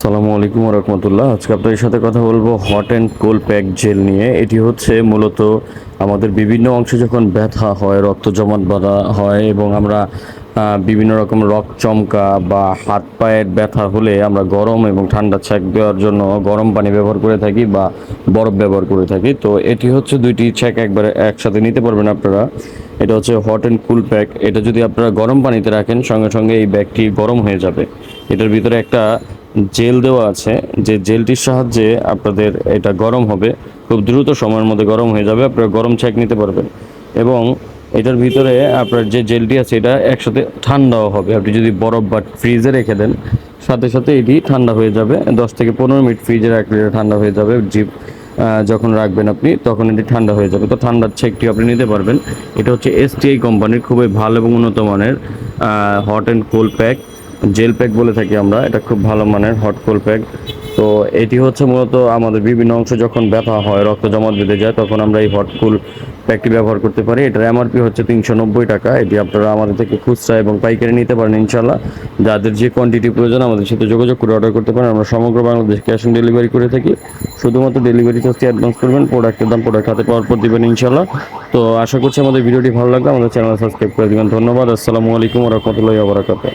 সালামু আলাইকুম রহমতুল্লাহ। আজকে আপনাদের সাথে কথা বলব hot and cold pack gel নিয়ে। এটি হচ্ছে মূলত আমাদের বিভিন্ন অংশে যখন ব্যথা হয়, রক্ত জমাট বাঁধা হয় এবং আমরা বিভিন্ন রকম রক চমকা বা হাত পায়ের ব্যথা হলে আমরা গরম এবং ঠান্ডা ছ্যাক দেওয়ার জন্য গরম পানি ব্যবহার করে থাকি বা বরফ ব্যবহার করে থাকি। তো এটি হচ্ছে দুইটি ছ্যাক একবারে একসাথে নিতে পারবেন আপনারা। এটা হচ্ছে হট অ্যান্ড কুল প্যাক। এটা যদি আপনারা গরম পানিতে রাখেন, সঙ্গে সঙ্গে এই ব্যাগটি গরম হয়ে যাবে। এটার ভিতরে একটা জেল দেওয়া আছে। যে জেলটির সাহায্যে আপনাদের এটা গরম হবে। খুব দ্রুত সময়ের মধ্যে গরম হয়ে যাবে। আপনারা গরম ছ্যাক নিতে পারবেন। এবং এটার ভিতরে আপনার যে জেলটি আছে, এটা একসাথে ঠান্ডাও হবে। আপনি যদি বরফ বা ফ্রিজে রেখে দেন, সাথে সাথে এটি ঠান্ডা হয়ে যাবে। দশ থেকে পনেরো মিনিট ফ্রিজে রাখলে ঠান্ডা হয়ে যাবে। জিপ যখন রাখবেন আপনি, তখন এটি ঠান্ডা হয়ে যাবে। তো ঠান্ডার চেকটি আপনি নিতে পারবেন। এটা হচ্ছে এসটিআই কোম্পানির খুবই ভালো এবং উন্নত মানের hot and cold pack gel pack বলে থাকি আমরা, এটা খুব ভালো মানের হট কোল্ড প্যাক তো এটি হচ্ছে মূলত আমাদের বিভিন্ন অংশ যখন ব্যথা হয়, রক্ত জমাট বেঁধে যায়, তখন আমরা এই হট কুল প্যাকটি ব্যবহার করতে পারি। এটার এমআরপি হচ্ছে তিনশো নব্বই টাকা। এটি আপনারা আমাদের থেকে খুচরা এবং পাইকারি নিতে পারেন ইনশাল্লাহ যাদের যে কোয়ান্টিটি প্রয়োজন আমাদের সাথে যোগাযোগ করে অর্ডার করতে পারেন। আমরা সমগ্র বাংলাদেশ ক্যাশ অন ডেলিভারি করে থাকি। শুধুমাত্র ডেলিভারি চার্জটি অ্যাডভান্স করবেন প্রোডাক্টের দাম প্রোডাক্ট হাতে পাওয়ার পর দেবেন ইনশাল্লাহ তো আশা করছি আমাদের ভিডিওটি ভালো লাগবে। আমাদের চ্যানেল সাবস্ক্রাইব করে দিবেন। ধন্যবাদ। আসসালামু আলাইকুম রহমতুল্লাহ বারাকাতুহ।